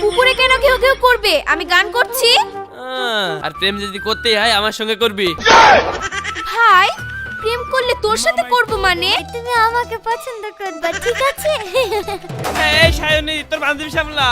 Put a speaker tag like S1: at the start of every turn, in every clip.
S1: পুকুরে কেন কেউ কেউ করবে? আমি গান করছি।
S2: আর প্রেম যদি করতেই হয় আমার সঙ্গে করবি।
S1: ভাই প্রেম করলে তোর সাথে করব মানে?
S3: তুমি আমাকে পছন্দ করবা ঠিক আছে?
S2: এই সায়নী তোর বান্ধবী সামলা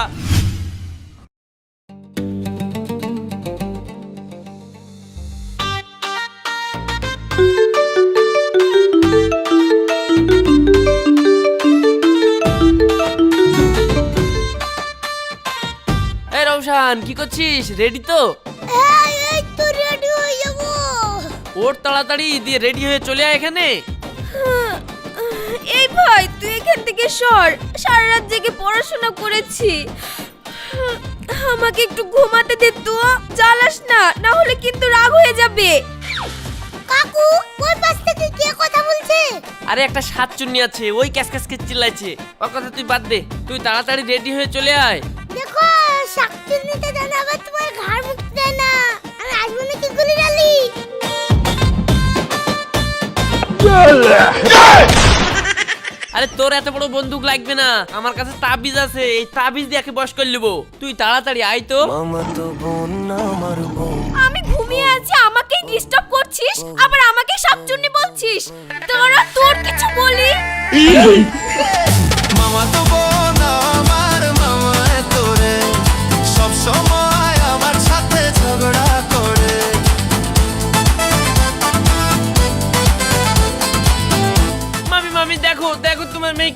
S2: এই রৌশান কি করছিস? রেডি তো?
S3: হ্যাঁ এই তো রেডি হয়ে যাব।
S2: ওর তাড়াতাড়ি দিয়ে রেডি হয়ে চলে আয় এখানে।
S1: এই ভাই তুই এখান থেকে সর। সারা রাত জেগে পড়াশোনা করেছি। আমাকে একটু ঘুমাতে দে তো জ্বালাস না না হলে কিন্তু রাগ হয়ে যাবে।
S3: কাকু ওই পাশ থেকে কে কথা বলছে?
S2: আরে একটা সাতচুন্নি আছে ওই ক্যাস ক্যাস কে চিল্লাইছে। ওর কথা তুই বাদ দে তুই তাড়াতাড়ি রেডি হয়ে চলে আয়।
S3: দেখো শাকচুন্নিতে জানা আবার তোমার ঘাড় মুক্তি দেয় না। আমি আসব নাকি গুলি ডালি
S2: আরে তোর এত বড় বন্দুক লাগবে না। আমার কাছে তাবিজ আছে এই তাবিজ দিয়ে একে বস করে নেব। তুই তাড়াতাড়ি আয় তো।
S1: আমি ঘুমিয়ে আছি আমাকেই ডিস্টার্ব করছিস আবার আমাকে সব চুন্নি বলছিস। তোরা তোর কিছু বলি?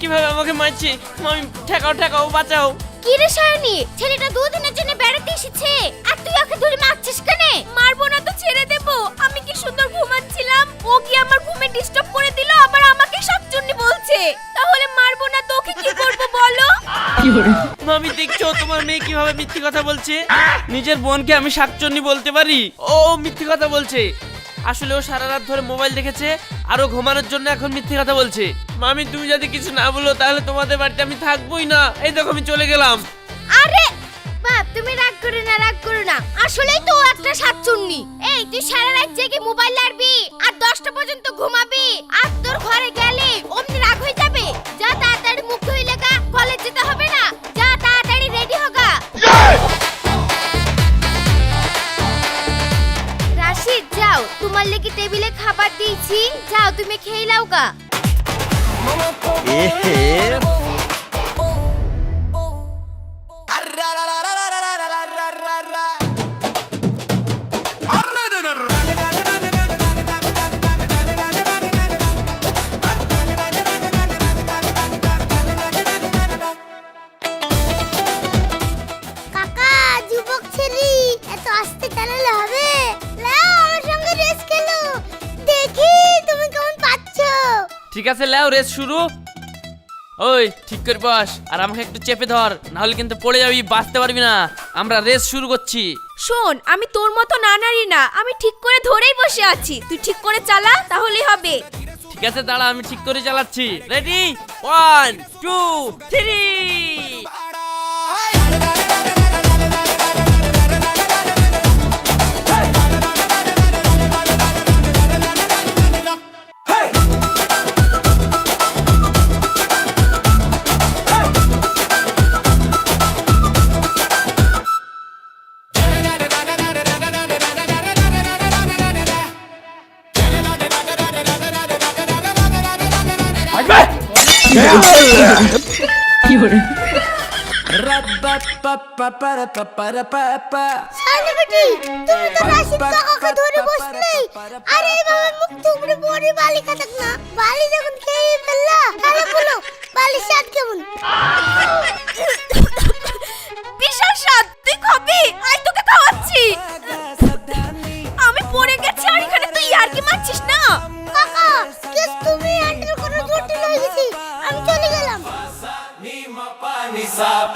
S2: কীভাবে আমাকে মারছে? মামি ঠেকাও ঠেকাও বাঁচাও।
S3: কি রে সায়নি? ছেলেটা দুদিনের জন্য বেড়াতে এসেছে। আর তুই ওকে ধরে মারছিস কেন?
S1: মারবো না তো ছেড়ে দেব। আমি কি সুন্দর ঘুমাচ্ছিলাম? ও কি আমার ঘুমে ডিস্টার্ব করে দিল? আবার আমাকে শাকচুন্নি বলছে। তাহলে মারবো না তোকে কি করব বলো?
S2: মামি দেখছ? তোমার মেয়ে কীভাবে মিথ্যে কথা বলছে? নিজের বোনকে আমি শাকচন্নি বলতে পারি? ও মিথ্যে কথা বলছে। আসলে ও সারা রাত ধরে মোবাইল দেখেছে আর ও ঘুমানোর জন্য এখন মিথ্যে কথা বলছে। মামি, তুমি যদি কিছু না বলো, তাহলে তোমাদের বাড়িতে আমি থাকবোই না। এই দেখো, আমি চলে গেলাম।
S3: আরে, বাপ, তুমি রাগ করো না, রাগ করো না। আসলেই তো একটা সাতচুন্নি এই, তুই সারা রাত জেগে মোবাইল লাড়বি আর দশটা পর্যন্ত ঘুমাবি, আর তোর ঘরে গেলে অমনি রাগ হয়ে যাবে। যা তাড়াতাড়ি মুখ ধুই লেগা কলেজ যেতে হবে না। যা তাড়াতাড়ি রেডি হগা। রাশিদ, যাও। তোমার লেগে টেবিলে খাবার দিয়েছি। যাও, তুমি খেয়ে নাও গা। কাকা
S2: আছে লেও রেস শুরু। ওই ঠিক করে বস আর আমাকে একটু চেপে ধর নাহলে কিন্তু পড়ে যাবি বাঁচতে পারবি না। আমরা রেস শুরু করছি।
S1: শোন আমি তোর মতো না নারি না আমি ঠিক করে ধরেই বসে আছি। তুই ঠিক করে চালা তাহলেই হবে।
S2: ঠিক আছে দাঁড়া আমি ঠিক করে চালাচ্ছি। রেডি ওয়ান টু থ্রি
S3: কেমন?
S1: বিশাল স্বাদ তুই খাবি? আই তোকে খাওয়াচ্ছি। আমি পড়ে গেছি আর এখানে তুই আর কি মারছিস না।
S3: কাকা কেস তুমি হ্যান্ডেল করা জটিল হয়ে গেছি। আমি চলে গেলাম।
S4: nisab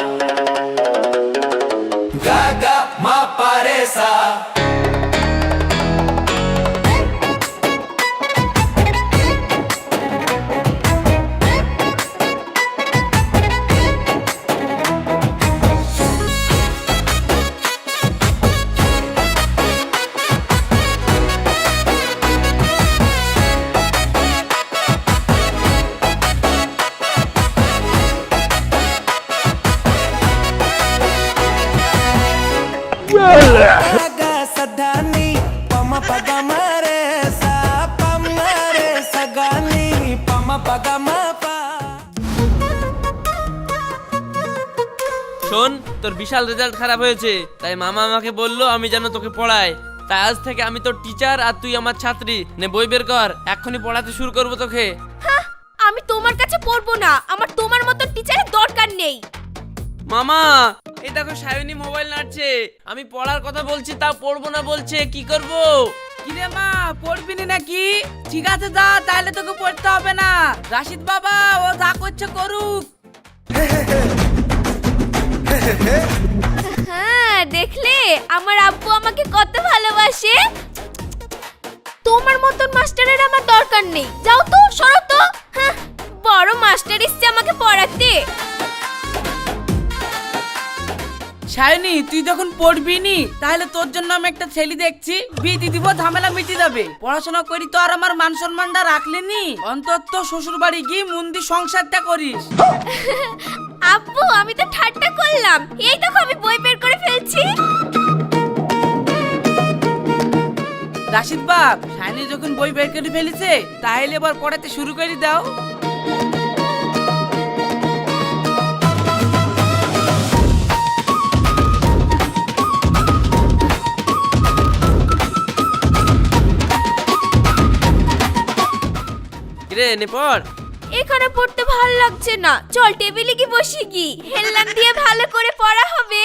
S2: শোন তোর বিশাল রেজাল্ট খারাপ হয়েছে। তাই মামা আমাকে বলল আমি যেন তোকে পড়াই। তাই আজ থেকে আমি তোর টিচার আর তুই আমার ছাত্রী। নে বই বের কর। এক্ষুনি পড়াতে শুরু করব তোকে।
S1: আমি তোমার কাছে পড়ব না। আমার তোমার মতো টিচারের দরকার নেই।
S2: মামা এই দেখো সায়নী মোবাইল নাড়ছে। আমি পড়ার কথা বলছি তা পড়ব না বলছে। কি করব?
S5: কিরে মা পড়বি নি নাকি? ঠিক আছে যা তাহলে তোকে পড়তে হবে না। রাশিদ বাবা ও যা করছে করুক।
S1: হ্যাঁ দেখলে? আমার আব্বু আমাকে কত ভালোবাসে। তোমার মতন মাস্টারের আমার দরকার নেই। যাও তো সরো তো। হ্যাঁ, বড় মাস্টার এসছে আমাকে পড়াতে।
S5: শায়নি তুই যখন পড়বি নি তাহলে তোর জন্য আমি একটা ছেলে দেখছি। বিয়ে দিব ঝামেলা মিটে যাবে। পড়াশোনা করি তো আর আমার মান সম্মানটা রাখলি নি। অন্তত শ্বশুর বাড়ি গিয়ে মন্দির সংসারটা করিস।
S1: আব্বু আমি তো ঠাট্টা করলাম। এই দেখো আমি বই বের করে ফেলছি।
S5: রাশিদ বাপ শায়নি যখন বই বের করে ফেলেছে তাহলে এবার পড়াতে শুরু করে দাও।
S2: রে নে পড়।
S1: এখানে পড়তে ভালো লাগছে না। চল টেবিলে কি বসি কি? হেললাম দিয়ে ভালো করে পড়া হবে।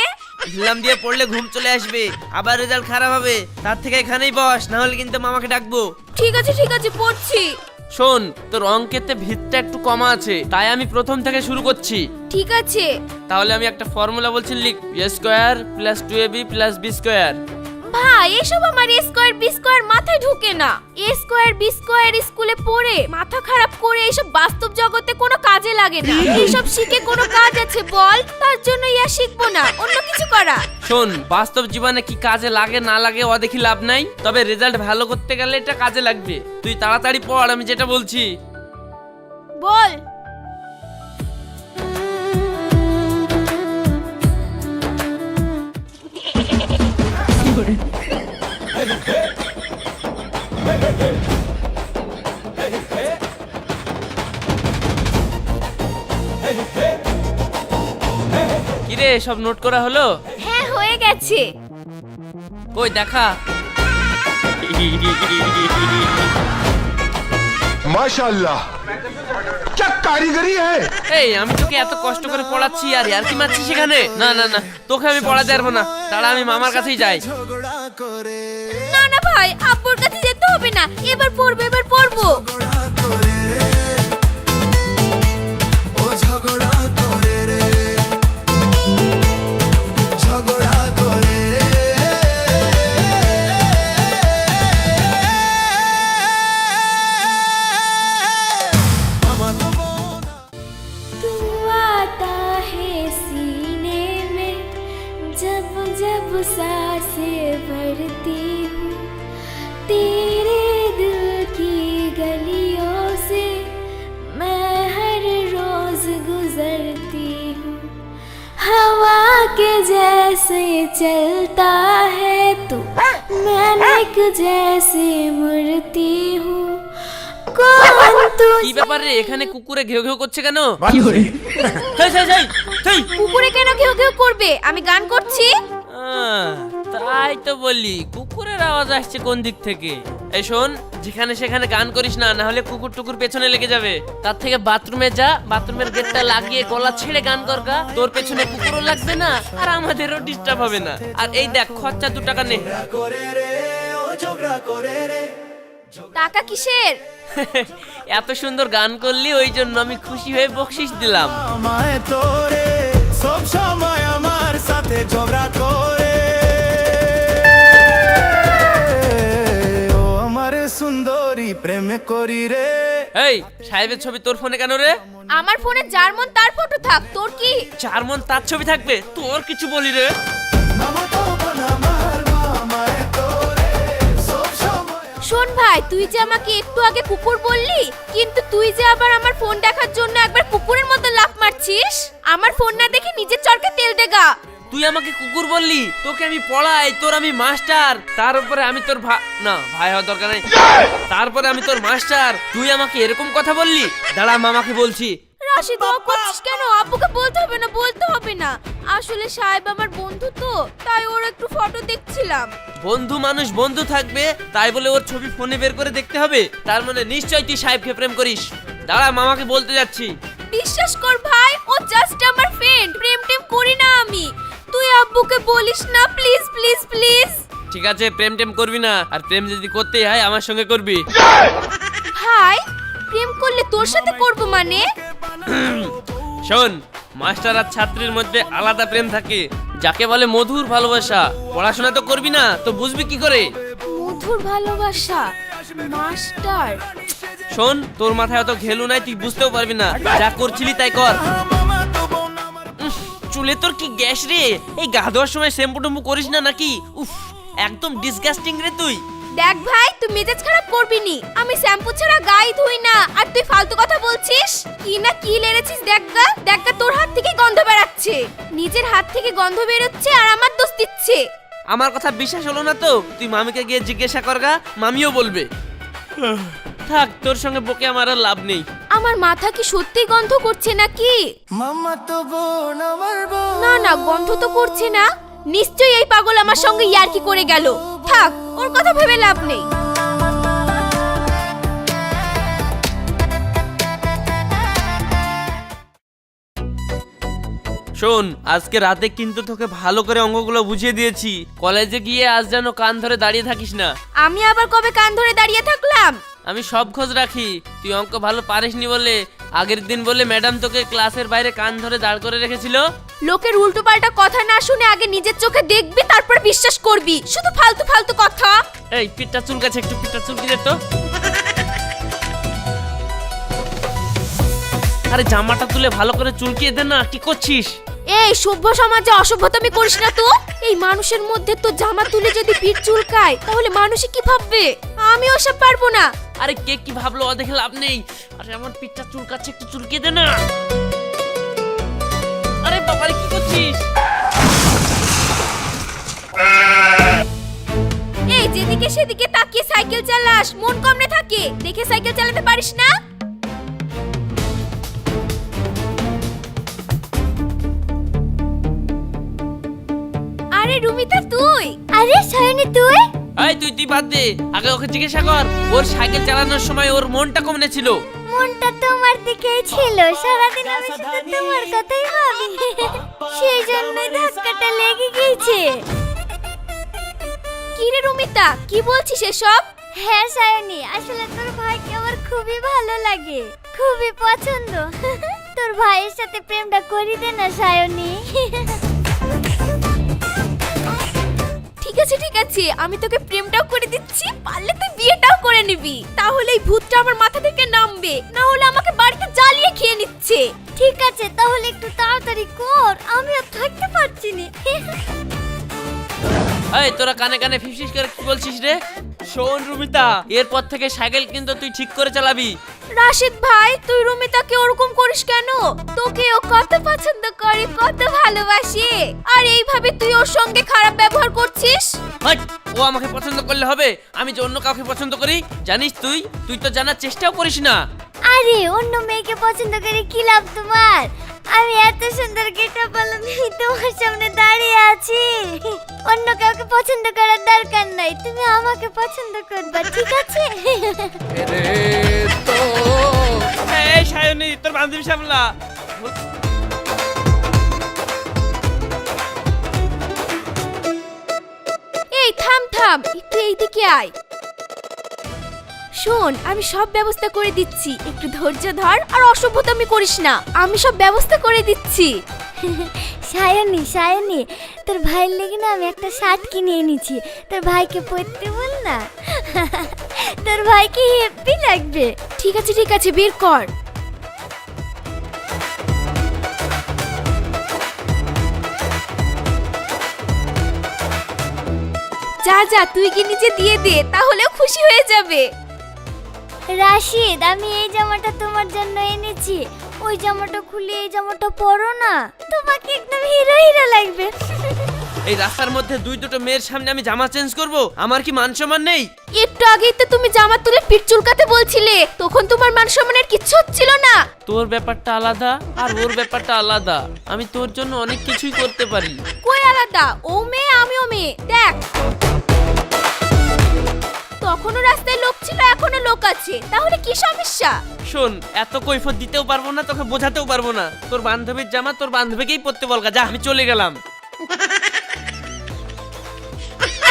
S2: হিলাম দিয়ে পড়লে ঘুম চলে আসবে আবার রেজাল্ট খারাপ হবে। তার থেকে এখানেই বস না হলে কিন্তু মামাকে ডাকবো।
S1: ঠিক আছে ঠিক আছে পড়ছি।
S2: শোন তোর অঙ্কেতে ভিতটা একটু কমা আছে তাই আমি প্রথম থেকে শুরু করছি।
S1: ঠিক আছে।
S2: তাহলে আমি একটা ফর্মুলা বলছি লিখ A square plus two A B plus B square.
S1: ভাই এসব আমার এ স্কোয়ার বি স্কোয়ার মাথায় ঢুকে না। এ স্কোয়ার বি স্কোয়ার স্কুলে পড়ে মাথা খারাপ করে এইসব বাস্তব জগতে কোনো কাজে লাগে না। এইসব শিখে কোনো কাজ আছে বল? তার জন্য ইয়া শিখব না। অন্য কিছু করা।
S2: শোন বাস্তব জীবনে কি কাজে লাগে না লাগে ও দেখি লাভ নাই। তবে রেজাল্ট ভালো করতে গেলে এটা কাজে লাগবে। তুই তাড়াতাড়ি পড় আমি যেটা বলছি।
S1: বল।
S2: কিরে সব নোট করা হলো
S1: হ্যাঁ হয়ে গেছে
S2: কই দেখা
S6: माशाल्लाह क्या कारीगरी है
S2: এই আমি তোকে এত কষ্ট করে পড়াচ্ছি আর আর কি মারছিস সেখানে না না না তোকে আমি পড়াতে পারবো না তারা আমি মামার কাছেই যাই।
S1: না না ভাই, আব্বুর কাছে যেতে হবে না। এবার পড়ব এবার পড়ব।
S2: কি ব্যাপার? রে এখানে কুকুরে ঘেউ ঘেউ করছে কেন? হেই, হেই, হেই, হেই।
S1: কুকুরে কেন কেউ কেউ করবে? আমি গান করছি।
S2: আহ, তাই তো বলি কুকুরের আওয়াজ আসছে কোন দিক থেকে? এই শোন যেখানে সেখানে গান করিস না না হলে কুকুর টুকুর পেছনে লেগে যাবে। তার থেকে বাথরুমে যা বাথরুমের গেটটা লাগিয়ে গলা ছেড়ে গান করগা তোর পেছনে কুকুরও লাগবে না আর আমাদেরও ডিস্টার্ব হবে না। আর এই দেখ খরচা দু টাকা নে।
S4: করে রে ও ঝগড়া করে রে।
S1: টাকা কিসের?
S2: এত সুন্দর গান করলি ওই জন্য আমি খুশি হয়ে বকশিস দিলাম।
S4: আমায় তোরে সব সময় আমার সাথে ঝগড়া করে। ও আমার সুন্দরী প্রেম করি রে।
S2: এই সাহেবের ছবি তোর ফোনে কেন রে?
S1: আমার ফোনে যার মন তার ফটো থাক তোর কি?
S2: চার মন তার ছবি থাকবে তোর কিছু বলি রে।
S1: শোন ভাই, তুই যে আমাকে একটু আগে কুকুর বললি, কিন্তু তুই যে আবার আমার ফোন দেখার জন্য একবার কুকুরের মতো লাফ মারছিস, আমার ফোন না দেখে নিজের চরকে তেল দেগা
S2: তুই আমাকে কুকুর বললি? তোকে আমি পড়াই, তোর আমি মাস্টার। তার উপরে আমি তোর ভাই না, ভাই হওয়ার দরকার নেই। তারপরে আমি তোর মাস্টার। তুই আমাকে এরকম কথা বললি? দাঁড়া, মামাকে বলছি।
S1: রাশিদ ও করছিস কেন? আব্বুকে বলতে হবে না বলতে হবে না। আসলে সাহেব আমার বন্ধু তো তাই ওর একটু ফটো দেখছিলাম।
S2: বন্ধু মানুষ বন্ধু থাকবে তাই বলে ওর ছবি ফোনে বের করে দেখতে হবে। তার মানে নিশ্চয় তুই সাহেবকে প্রেম করিস। দাঁড়া মামাকে বলতে যাচ্ছি।
S1: বিশ্বাস কর ভাই ও জাস্ট আমার ফ্রেন্ড প্রেম টেম করি না আমি। তুই আব্বুকে বলিস না প্লিজ প্লিজ প্লিজ
S2: ঠিক আছে প্রেম টেম করবি না আর প্রেম যদি করতেই হয় আমার সঙ্গে করবি।
S1: ভাই প্রেম করলে তোর সাথে করব মানে?
S2: শোন মাস্টার আর ছাত্রীর মধ্যে আলাদা প্রেম থাকে যাকে বলে মধুর ভালোবাসা। পড়াশোনা তো করবি না তো বুঝবি কি করে?
S1: মধুর ভালোবাসা? মাস্টার?
S2: শোন তোর মাথায় অত ঘেলু নাই তুই বুঝতেও পারবি না যা করছিলি তাই কর। উফ, চুলে তোর কি গ্যাস রে? এই গা ধোয়ার সময় শ্যাম্পু টম্পু করিস না নাকি? উফ একদম ডিসগাস্টিং রে তুই।
S1: দেখ ভাই তুই মেজাজ খারাপ করবি নি আমি শ্যাম্পু ছাড়া গায়ে ধুই না। আর তুই ফালতু কথা বলছিস? কি না কি লেড়েছিস দেখা দেখা তোর হাত থেকে গন্ধ বেরাচ্ছে। নিজের হাত থেকে গন্ধ বেরোচ্ছে আর আমার দোষ দিচ্ছে।
S2: আমার কথা বিশ্বাস হলো না তো? তুই মামিকে গিয়ে জিজ্ঞাসা করগা মামিও বলবে। থাক তোর সঙ্গে বকে আমার আর লাভ নেই।
S1: আমার মাথা কি সত্যি গন্ধ করছে নাকি?
S4: মামা তো বোন আমার বোন
S1: না না গন্ধ তো করছে না। নিশ্চয়ই এই পাগল আমার সঙ্গে ইয়ার্কি করে গেল। থাক ওর কথা ভেবে লাভ নেই।
S2: শোন আজকে রাতে কিন্তু তোকে ভালো করে অঙ্কগুলো বুঝিয়ে দিয়েছি। কলেজে গিয়ে আজ যেন কান ধরে দাঁড়িয়ে থাকিস না।
S1: আমি আবার কবে কান ধরে দাঁড়িয়ে থাকলাম?
S2: আমি সব খোঁজ রাখি। তুই অঙ্ক ভালো পারিসনি বলে আগের দিন বলে ম্যাডাম তোকে ক্লাসের বাইরে কান ধরে দাঁড় করে রেখেছিল?
S1: লোকের উল্টো পাল্টা কথা না শুনে আগে নিজের চোখে দেখবি তারপর বিশ্বাস করবি। শুধু ফালতু ফালতু কথা।
S2: এই পিঠটা চুলকাছে একটু পিঠটা চুলকি দে তো। আরে জামাটা তুলে ভালো করে চুলকিয়ে দে না কি করছিস?
S1: এই সভ্য সমাজে অসভ্যতামি করিস না তো? এই মানুষের মধ্যে তো জামা তুলে যদি পিঠ চুলকায় তাহলে মানুষে কি ভাববে? আমি ওসব পারব না।
S2: আরে কে কি ভাবলো? দেখে লাভ নেই। আরে আমার পিঠটা চুলকাচ্ছে একটু চুলকিয়ে দে না। আরে বাবারে কি করছিস?
S1: এই যেদিকে সেদিকে তাকিয়ে সাইকেল চালাস মন কমনে থাকে। দেখে সাইকেল চালাতে পারিস না? আরে রুমিতা তুই? আরে সায়নী তুই?
S2: এই, তুই তুই বাদ দে। আগে ওকে জিজ্ঞাসা কর, ওর সাইকেল চালানোর সময় ওর মনটা কমনে ছিল?
S7: মনটা তোমার দিকেই ছিল। সারাদিন আমি শুধু তোমার কথাই ভাবি। সেই জন্যই ধাক্কাটা লেগে গিয়েছে।
S1: কি রে রুমিতা, কি বলছিস এসব?
S7: হ্যাঁ সায়নী, আসলে তোর ভাইকে আমার খুবই ভালো লাগে। খুবই পছন্দ। তোর ভাইয়ের সাথে প্রেমটা করি দে না, সায়নী।
S1: আছে ঠিক আছে। আমি তোকে প্রেমটাও করে দিচ্ছি পারলে তুই বিয়েটাও করে নিবি। তাহলে এই ভূতটা আমার মাথা থেকে নামবে। না হলে আমাকে বাড়িতে জ্বালিয়ে খেয়ে নিচ্ছে।
S7: ঠিক আছে তাহলে একটু তাড়াতাড়ি কর আমি আর থাকতে পারছি না।
S2: এই তোরা কানে কানে ফিসফিস করে কি বলছিস রে? শোন রুমিতা এরপর থেকে সাইকেল কিন্তু তুই ঠিক করে চালাবি।
S1: রাশিদ ভাই তুই রুমিতাকে ওরকম করিস কেন? তোকে ও কত পছন্দ করে কত ভালোবাসে। আর এইভাবে তুই ওর সঙ্গে খারাপ ব্যবহার করছিস?
S2: হাট! ও আমাকে পছন্দ করলে হবে আমি যে অন্য কাউকে পছন্দ করি জানিস তুই? তুই তো জানার চেষ্টাও করিস না।
S7: আরে অন্য মেয়েকে পছন্দ করে কি লাভ তোমার? আমি এত সুন্দর গেটা পেলাম তোমার সামনে দাঁড়িয়ে আছি। অন্য কাউকে পছন্দ করার দরকার নাই তুমি আমাকে পছন্দ করবা ঠিক আছে?
S2: এই সায়নী তোর বান্ধবী সামলা
S1: এই থাম থাম একটু এইদিকে আয়। শোন আমি সব ব্যবস্থা করে দিচ্ছি। একটু ধৈর্য ধর আর অসভ্যতামি করিস না। আমি সব ব্যবস্থা করে দিচ্ছি।
S7: সায়নী সায়নী তোর ভাইয়ের লেগে না আমি একটা শার্ট কিনে এনেছি। তোর ভাইকে পরতে বল না। তোর ভাইকে হেপি লাগবে।
S1: ঠিক আছে ঠিক আছে বের কর। যা যা তুই কি নিচে দিয়ে দে তাহলেও খুশি হয়ে যাবে।
S7: রাশিদ আমি এই জামাটা তোমার জন্য এনেছি। ওই জামাটা খুলে এই জামাটা পরো না। তোমাকে একদম হিরো হিরো লাগবে।
S2: এই রাস্তার মধ্যে দুই দুটো মেয়ের সামনে আমি জামা চেঞ্জ করব? আমার কি মান সম্মান নেই?
S1: একটু আগেই তো তুমি জামা তুলে পিঠ চুলকাতে বলছিলে। তখন তোমার মান সম্মানের কিচ্ছু হচ্ছিল না।
S2: তোর ব্যাপারটা আলাদা আর ওর ব্যাপারটা আলাদা। আমি তোর জন্য অনেক কিছুই করতে পারি।
S1: কই আলাদা? ও মেয়ে আমিও মেয়ে। দেখ। লোক আছে তাহলে কি সমস্যা?
S2: শোন এত কৈফত দিতেও পারব না তোকে বোঝাতেও পারব না। তোর বান্ধবীর জামা তোর বান্ধবীকেই পরতে বলগা যা আমি চলে গেলাম।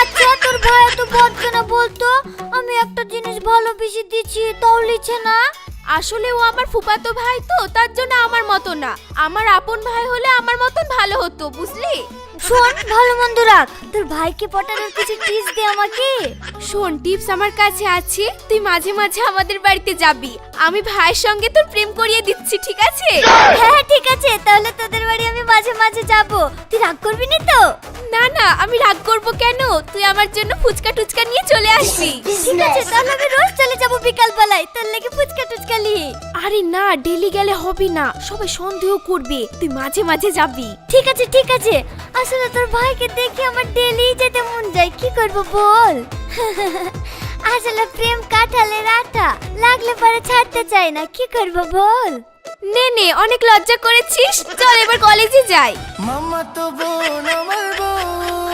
S7: আচ্ছা তোর ভাই এত বলছে না বলতো? আমি একটা জিনিস ভালোবেসে দিচ্ছি তাও লিছে না।
S1: আসলে ও আমার ফুফাতো ভাই তো তার জন্য আমার মতো না। আমার আপন ভাই হলে আমার মতন ভালো হতো বুঝলি?
S7: শোন ভালো মন্দ রাখ। তোর ভাইকে পটানোর কিছু টিপস দে আমাকে।
S1: শোন টিপস আমার কাছে আছে। তুই মাঝে মাঝে আমাদের বাড়িতে যাবি। আমি ভাইয়ের সঙ্গে তোর প্রেম করিয়ে দিচ্ছি ঠিক আছে?
S7: হ্যাঁ ঠিক আছে। তাহলে তোদের বাড়ি আমি মাঝে মাঝে যাব। তুই রাগ করবি না তো?
S1: না না আমি রাগ করব কেন? তুই আমার জন্য ফুচকা টুচকা নিয়ে চলে আসবি।
S7: ঠিক আছে তাহলে আমি রোজ চলে যাব বিকাল বেলায় তোর লেগে ফুচকা টুচকা নিয়ে।
S1: আরে না ডেলি গেলে হবে না। সবাই সন্দেহ করবে। তুই মাঝে মাঝে যাবি।
S7: ঠিক আছে ঠিক আছে। আসলে তোর ভাইকে দেখে আমার ডেলি যেতে মন যায়। কি করব বল? আসলে প্রেম কাটালে রাটা লাগলে পরে ছাড়তে চাই না। কি করব বল?
S1: নে নে অনেক লজ্জা করেছিস। চল এবার কলেজে যাই।
S4: মামা তো বোন আমার বউ,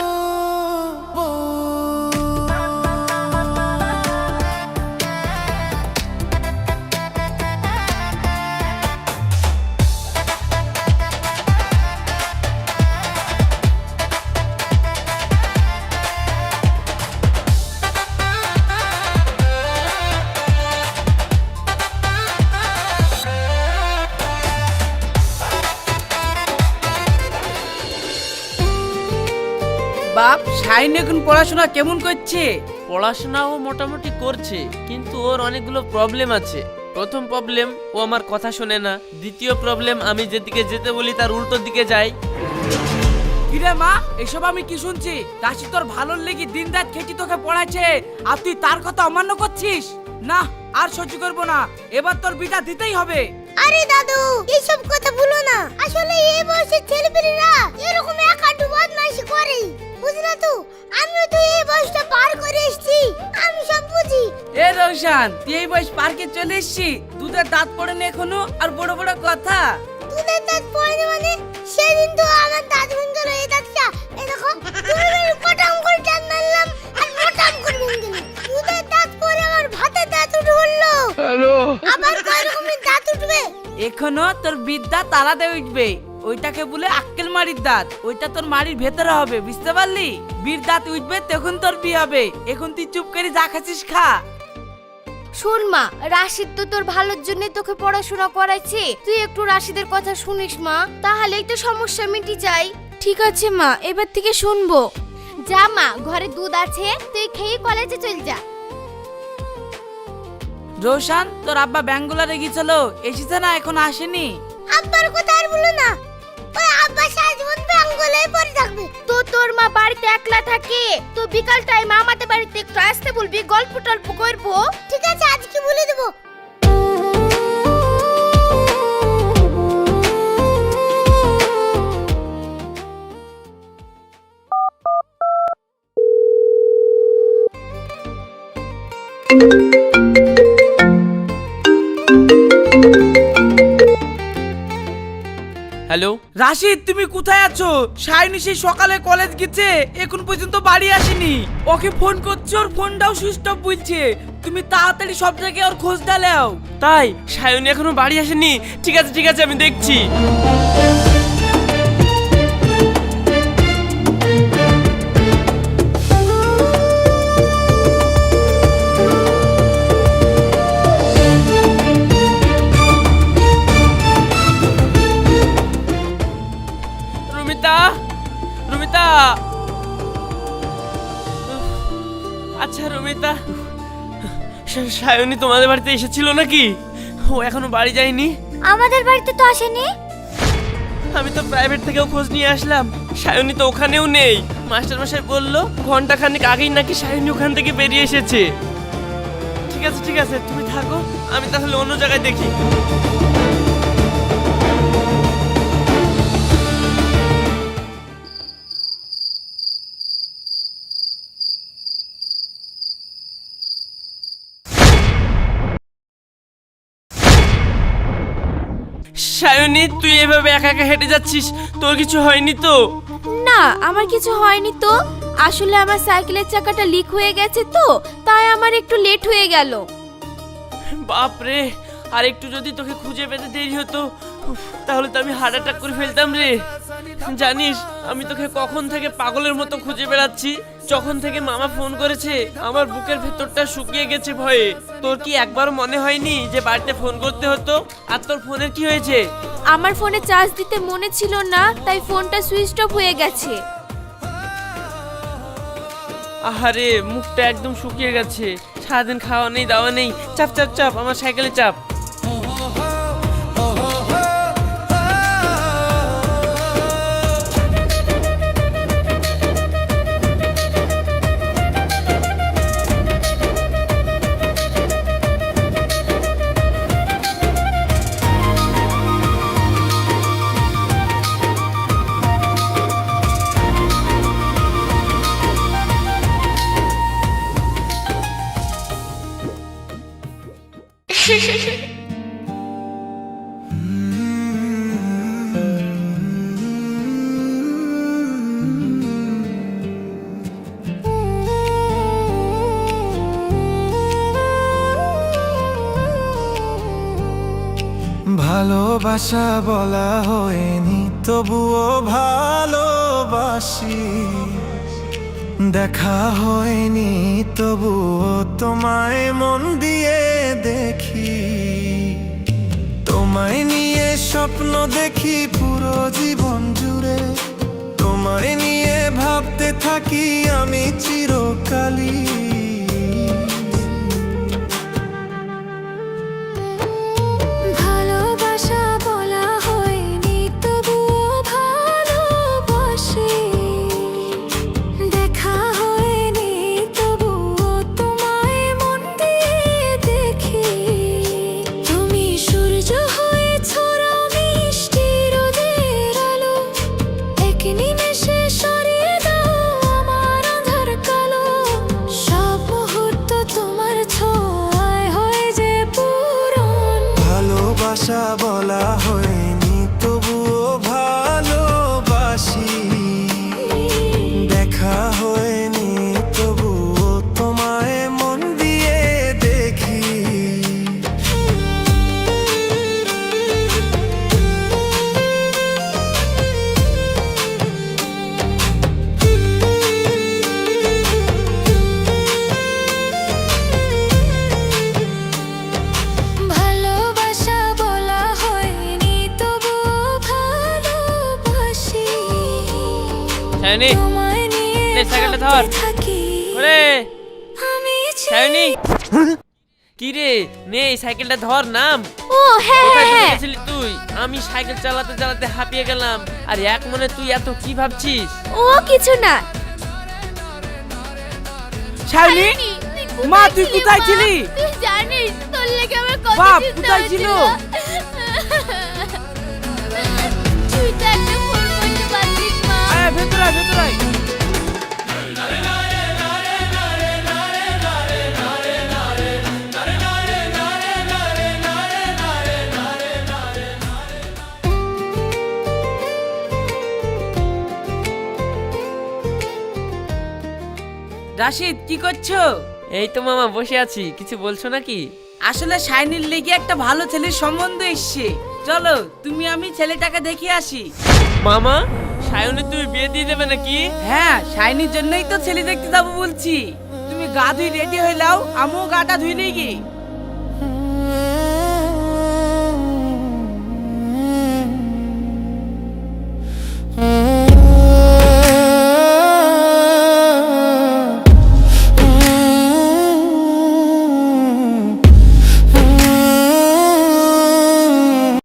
S5: শাইন এখন পড়াশোনা কেমন করছে?
S2: পড়াশোনাও মোটামুটি করছে কিন্তু ওর অনেকগুলো প্রবলেম আছে। প্রথম প্রবলেম ও আমার কথা শোনে না। দ্বিতীয় প্রবলেম আমি যেদিকে যেতে বলি তার উল্টো দিকে যায়
S5: কিরে মা এসব আমি কি শুনছি? দাসি তোর ভালোর লেগে দিন রাত খেটি তোকে পড়াচ্ছে আর তুই তার কথা অমান্য করছিস? না আর সহ্য করব না। এবার তোর বিটা দিতেই হবে।
S7: আরে দাদু এইসব কথা ভুলো না। আসলে এই বয়সের ছেলেপেলেরা এরকম একাটু বদমাইশি করে বুঝলা তো? আমিও তো এই বয়সটা পার করে এসেছি। আমি সব বুঝি।
S5: এ রোশান তুই এই বয়স পার্কে চলে এসছি। দুধের দাঁত পড়ে নি এখনও আর বড় বড় কথা।
S7: দুধের দাঁত পড়ে মানে? সেদিন তো আমার দাঁত ভেঙে গেল এই দাঁতটা। এই দেখো তুমি পটাম করে দাঁত মারলাম আর মোটাম করে ভেঙে গেল। দুধের দাঁত পড়ে আমার ভাতের দাঁত উঠে উঠল। হ্যালো। আবার কয় রকমের দাঁত উঠবে?
S5: এখনও তোর বিদ্যা তালাতে উঠবে। ওইটাকে বলে আক্কেল মারির দাঁত। ওইটা তোর মারির ভেতরে হবে বুঝতে পারলি? বীর দাঁত উঠবে তখন তোর বিয়ে হবে। এখন তুই চুপ করে যা খাচ্ছিস খা।
S7: শোন মা রাশিদ তো তোর ভালোর জন্য তোকে পড়াশোনা করাইছে। তুই একটু রাশিদের কথা শুনিস মা তাহলেই তো সমস্যা মিটি যায়।
S1: ঠিক আছে মা এবার থেকে শুনব।
S7: যা মা ঘরে দুধ আছে তুই খেয়ে কলেজে চল যা।
S5: রোশান তোর আব্বা ব্যাঙ্গুলারে গিয়েছিল এসেছে না এখন আসেনি?
S7: আব্বার কথা আর বলো না। ওই আব্বা সারা জীবন পড়ে থাকবে। তো তোর মা বাড়িতে একলা থাকে? তো বিকাল টাইম আমাদের বাড়িতে একটু আসতে বলবি গল্প টল্প করব? ঠিক আছে আজকে বলে দেবো।
S2: হ্যালো?
S5: রাশিদ তুমি কোথায় আছো? শাইনি সেই সকালে কলেজ গেছে এখন পর্যন্ত বাড়ি আসেনি। ওকে ফোন করছে ওর ফোনটাও সুইচ অফ বলছে তুমি তাড়াতাড়ি সব জায়গায় ওর খোঁজ ডালাও
S2: তাই? সায়নী এখনও বাড়ি আসেনি? ঠিক আছে ঠিক আছে আমি দেখছি। সায়নী তোমাদের বাড়িতে এসেছিল নাকি? ও এখনও বাড়ি যায়নি?
S7: আমাদের বাড়িতে তো আসেনি।
S2: আমি তো প্রাইভেট থেকেও খোঁজ নিয়ে আসলাম। সায়নী তো ওখানেও নেই। মাস্টার মশাই বলল ঘণ্টা খানেক আগেই নাকি সায়নী ওখান থেকে বেরিয়ে এসেছে। ঠিক আছে ঠিক আছে তুমি থাকো। আমি তাহলে অন্য জায়গায় দেখি। শাইনি তুই এভাবে একা একা হেঁটে যাচ্ছিস? তোর কিছু হয়নি তো?
S1: না আমার কিছু হয়নি তো। আসলে আমার সাইকেলের চাকাটা লিক হয়ে গেছে তো তাই আমার একটু লেট হয়ে গেল।
S2: বাপ রে আর একটু যদি তোকে খুঁজে পেতে দেরি হতো উফ, তাহলে তো আমি হার্ট অ্যাটাক করে ফেলতাম রে। জানিস আমি তোকে কখন থেকে পাগলের মতো খুঁজে বেড়াচ্ছি? যখন থেকে মামা ফোন করেছে আমার বুকের ভেতরটা শুকিয়ে গেছে ভয়ে। তোর কি একবার মনে হয়নি যে বাড়িতে ফোন করতে হতো? আর তোর ফোনের কি হয়েছে?
S1: আমার ফোনে চার্জ দিতে মনে ছিল না তাই ফোনটা সুইচ অফ হয়ে গেছে।
S2: আহারে মুখটা একদম শুকিয়ে গেছে। সারাদিন খাওয়া নেই দাওয়া নেই। চাপ চাপ চাপ আমার সাইকেলে চাপ।
S4: ভালোবাসা বলা হয়নি, তবুও ভালোবাসি। দেখা হয়নি, তবুও তোমায় মন দিয়ে দেখি। তোমায় নিয়ে স্বপ্ন দেখি পুরো জীবন জুড়ে। তোমায় নিয়ে ভাবতে থাকি আমি চিরকালই।
S2: নে, সাইকেলটা ধর। ওরে।
S8: আমি
S2: কি রে? নে এই সাইকেলটা ধর নাম।
S1: ও হ্যাঁ হ্যাঁ হ্যাঁ।
S2: তুই? আমি সাইকেল চালাতে চালাতে হাঁপিয়ে গেলাম। আর এক মনে তুই এত কি ভাবছিস?
S1: ও কিছু না।
S5: মা তুই কোথায় ছিলি?
S7: তুই জানিস তোর লেগে আমার কত চিন্তা
S5: কোথায় ছিল?
S7: হচ্ছিল। তুই তো
S5: আয় ভেতরে আয়, ভেতরে আয়। রাশিদ কি করছ?
S2: এই তো মামা বসে আছি। কিছু বলছো নাকি?
S5: আসলে শাইনির লেগে একটা ভালো ছেলের সম্বন্ধ এসছে। চলো তুমি আমি ছেলেটাকে দেখে আসি।
S2: মামা সায়নে তুমি বিয়ে দিয়ে দেবে নাকি?
S5: হ্যাঁ সায়নির জন্যই তো ছেলে দেখতে যাব বলছি। তুমি গা ধুই রেডি হইলাও আমিও গাটা ধুই নেই গি